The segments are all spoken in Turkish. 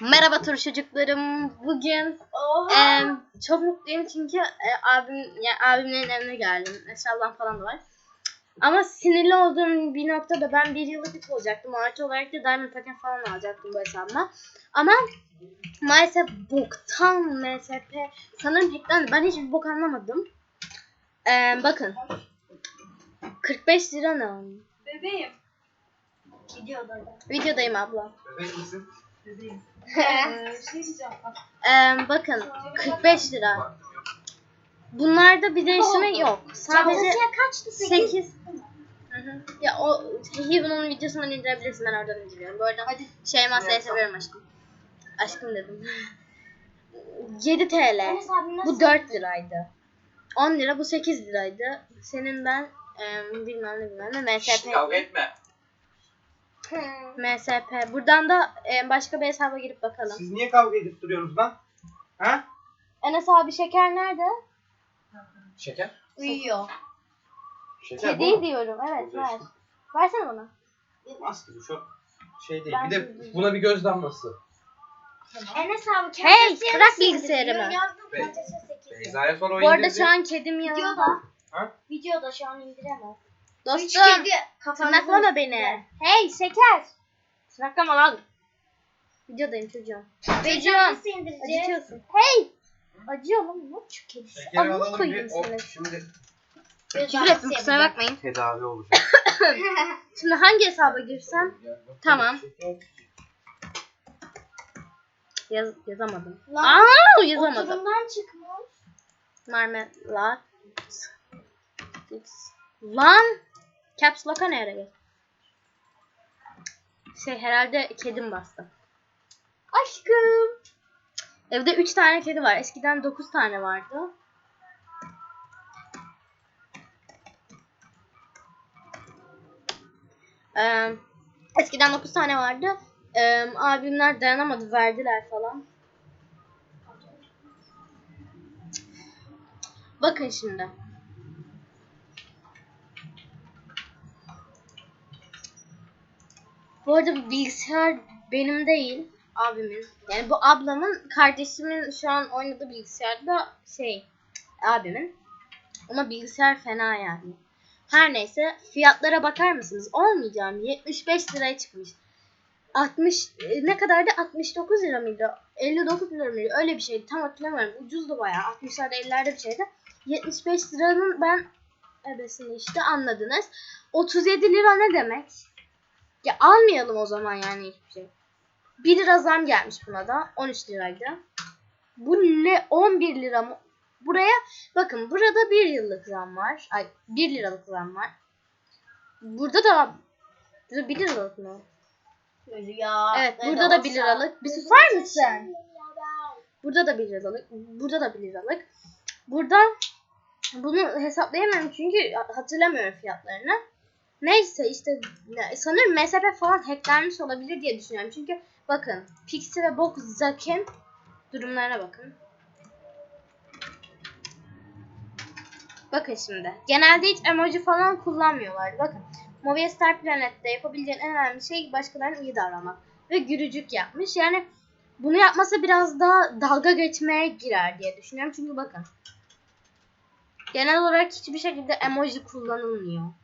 Merhaba tur çocuklarım. Bugün Oha. em, çok mutluyum çünkü e, abim ya, abimlerin evine geldim. Eşyalarım falan da var. Ama sinirli olduğum bir noktada ben bir yıllık bir olacaktım. Artı olarak da diamond paket falan alacaktım bu hesabla. Ama maalesef boktan MSP sanırım hacklendi. Ben hiçbir bok anlamadım. Em, bakın. 45 lira ne? Bebeğim. Gidiyordu. Videodayım abla. Bebek misin? Bebeğim. Ee, şey diyeceğim. Bak, Em, bakın 45 lira. Bunlarda bir değişimi yok. Sadece kaçtı? 8. Hı hı. Ya o Heaven'ın videosundan indirebilirsin ben oradan indiriyorum. Bu arada Hadi. şey masayı seviyorum aşkım. Aşkım dedim. 7 TL. Bu 4 liraydı. 10 lira bu 8 liraydı. Senin ben em, bilmem ne bilmem ne Şşş, MSP. kavga etme. MSP. Buradan da em, başka bir hesaba girip bakalım. Siz niye kavga edip duruyorsunuz lan? Ha? Enes abi şeker nerede? Şeker. Uyuyor. Şeker bu Kedi mu? diyorum. Evet Burada ver. işte. Versene bana. Maske bu çok şey değil. Ben bir de bilmiyorum. buna bir göz damlası. Enes abi Hey, bırak bilgisayarımı. Yazdım Be- kalitesi 8. Beyza'ya sonra o Bu arada indirdi. şu an kedim yanında. Videoda. Ha? Videoda şu an indiremez. Dostum. Tırnaklama beni. Hey şeker. Tırnaklama lan. Videodayım çocuğum. Çocuğum. Nasıl indireceğiz? Acıtıyorsun. Hey. Acıyor lan. Ne şu kedisi? Amına alalım koyayım seni. Şimdi Küfür ettim kusura bakmayın. tedavi olacak. Şimdi hangi hesaba girsem? Tamam. Yaz, yazamadım. Lan, Aa yazamadım. Oturumdan çıkmış. Marmelat. Lan. Caps Lock'a ne ara? Şey herhalde kedim bastı. Aşkım. Evde 3 tane kedi var. Eskiden 9 tane vardı. Ee, eskiden 9 tane vardı. Ee, abimler dayanamadı verdiler falan. Bakın şimdi. Bu arada bu bilgisayar benim değil, abimin. Yani bu ablamın, kardeşimin şu an oynadığı bilgisayar da şey, abimin. Ama bilgisayar fena yani. Her neyse fiyatlara bakar mısınız? Olmayacağım 75 liraya çıkmış. 60 e, ne kadardı? 69 lira mıydı? 59 lira mıydı? Öyle bir şeydi. Tam hatırlamıyorum. Ucuzdu bayağı. 60'larda 50'lerde bir şeydi. 75 liranın ben ebesini işte anladınız. 37 lira ne demek? Ya almayalım o zaman yani hiçbir şey. 1 lira zam gelmiş buna da. 13 liraydı. Bu ne? 11 lira mı? Buraya bakın burada 1 yıllık zam var. Ay 1 liralık zam var. Burada da burada 1 liralık mı? Ya. Evet burada da olsa. 1 liralık. Bir susar mısın? Burada da 1 liralık. Burada da 1 liralık. Burada bunu hesaplayamıyorum çünkü hatırlamıyorum fiyatlarını. Neyse işte sanırım MSP falan hacklenmiş olabilir diye düşünüyorum. Çünkü bakın Pixie ve Bok Zack'in durumlarına bakın. Bakın şimdi. Genelde hiç emoji falan kullanmıyorlardı. Bakın. Movie Star Planet'te yapabileceğin en önemli şey başkalarına iyi davranmak. Ve gürücük yapmış. Yani bunu yapmasa biraz daha dalga geçmeye girer diye düşünüyorum. Çünkü bakın. Genel olarak hiçbir şekilde emoji kullanılmıyor.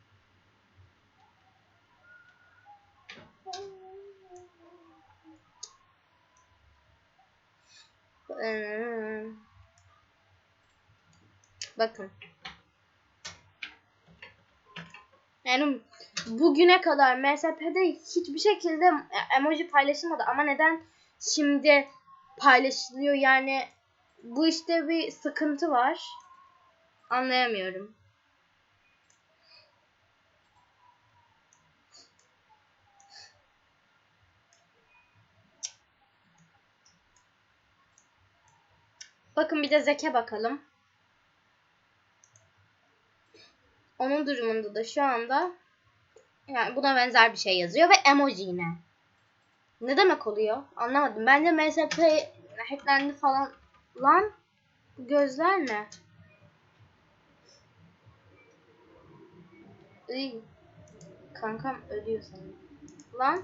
Bakın. Yani bugüne kadar MSP'de hiçbir şekilde emoji paylaşılmadı ama neden şimdi paylaşılıyor yani bu işte bir sıkıntı var. Anlayamıyorum. Bakın bir de Zeke bakalım. Onun durumunda da şu anda yani buna benzer bir şey yazıyor ve emoji yine. Ne demek oluyor? Anlamadım. Bence MSP hacklendi falan. Lan gözler ne? Iy. Kankam ölüyor sanırım. Lan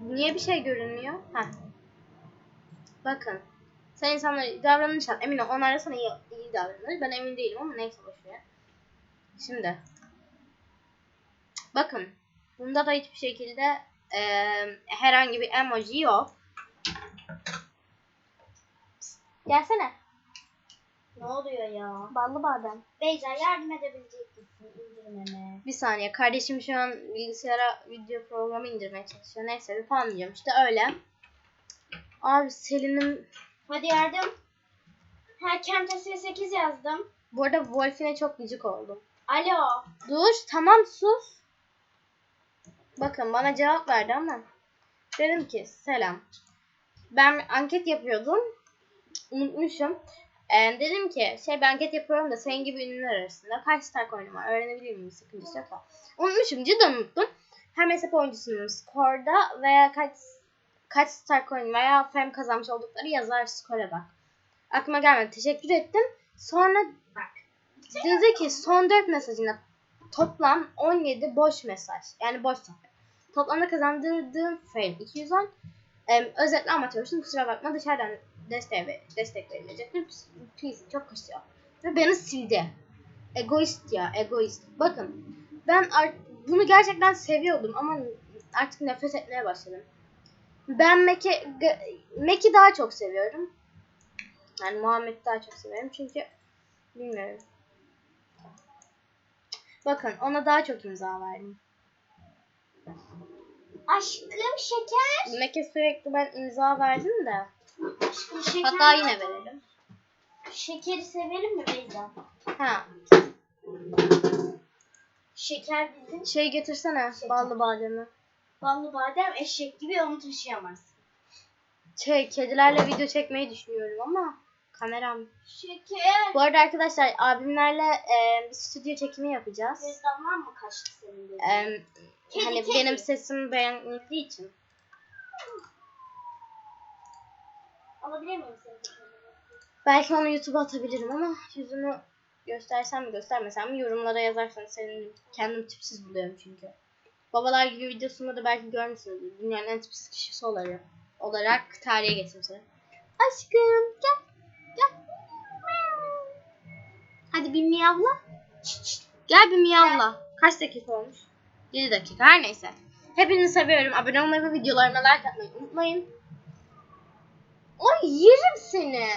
niye bir şey görünmüyor? Heh. Bakın. Sen insanlara davranırsan emin ol onlar da sana iyi, iyi davranır. Ben emin değilim ama neyse boşver. Şimdi. Bakın. Bunda da hiçbir şekilde eee, herhangi bir emoji yok. Gelsene. Ne oluyor ya? Ballı badem. Beyza yardım edebilecek misin indirmeme? Bir saniye. Kardeşim şu an bilgisayara video programı indirmeye çalışıyor. Neyse bir puanlayacağım. İşte öyle. Abi Selin'in Hadi yardım. Ha Camtasia 8 yazdım. bu arada Wolf'ine çok gıcık oldum. Alo. Dur tamam sus. Bakın bana cevap verdi ama. Dedim ki selam. Ben anket yapıyordum. Unutmuşum. Ee, dedim ki şey ben anket yapıyorum da senin gibi ünlüler arasında kaç star coin'im var öğrenebilir miyim sakıncası yoksa. Unutmuşum cidden unuttum. Hem hesap oyuncusunun skorda veya kaç kaç star coin veya fame kazanmış oldukları yazar skora bak. Aklıma gelmedi. Teşekkür ettim. Sonra Bak. Dedi ki son 4 mesajında toplam 17 boş mesaj. Yani boş sohbet. Toplamda kazandırdığım fame 210. Em, özetle amatörsün kusura bakma dışarıdan destek, ver- destek verilecektir. Please çok kışıyor. Ve beni sildi. Egoist ya egoist. Bakın ben bunu gerçekten seviyordum ama artık nefret etmeye başladım. Ben Mac'i Mac'i daha çok seviyorum. Yani Muhammed'i daha çok seviyorum çünkü bilmiyorum. Bakın ona daha çok imza verdim. Aşkım şeker. Mac'e sürekli ben imza verdim de. Aşkım şeker. Hatta yine verelim. Şekeri sevelim mi Beyza? Ha, Şeker bizim şey getirsene Şeker. ballı bademi. Ballı badem eşek gibi onu taşıyamaz. Şey, kedilerle video çekmeyi düşünüyorum ama kameram. Şeker. Bu arada arkadaşlar abimlerle e, bir stüdyo çekimi yapacağız. Gözden var mı kaçtı senin dedi? E, Kedi, hani kedi. benim sesimi beğendiği için. Alabilir miyim seni? Belki onu YouTube'a atabilirim ama yüzümü göstersem mi göstermesem mi yorumlara yazarsanız senin kendim tipsiz buluyorum çünkü. Babalar gibi videosunda da belki görmüşsünüzdür. Dünyanın en tipsiz kişisi olarak, olarak tarihe geçtim seni. Aşkım gel. Gel. Hadi bir miyavla. Gel bir miyavla. Kaç dakika olmuş? 7 dakika her neyse. Hepinizi seviyorum. Abone olmayı ve videolarıma like atmayı unutmayın. Ay yerim seni.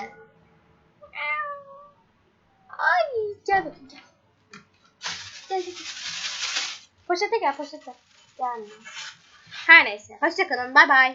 Ay gel bakayım. Gel gel. gel. Poşete gel poşete. Gelmiyor. Her neyse. Hoşçakalın. Bay bay.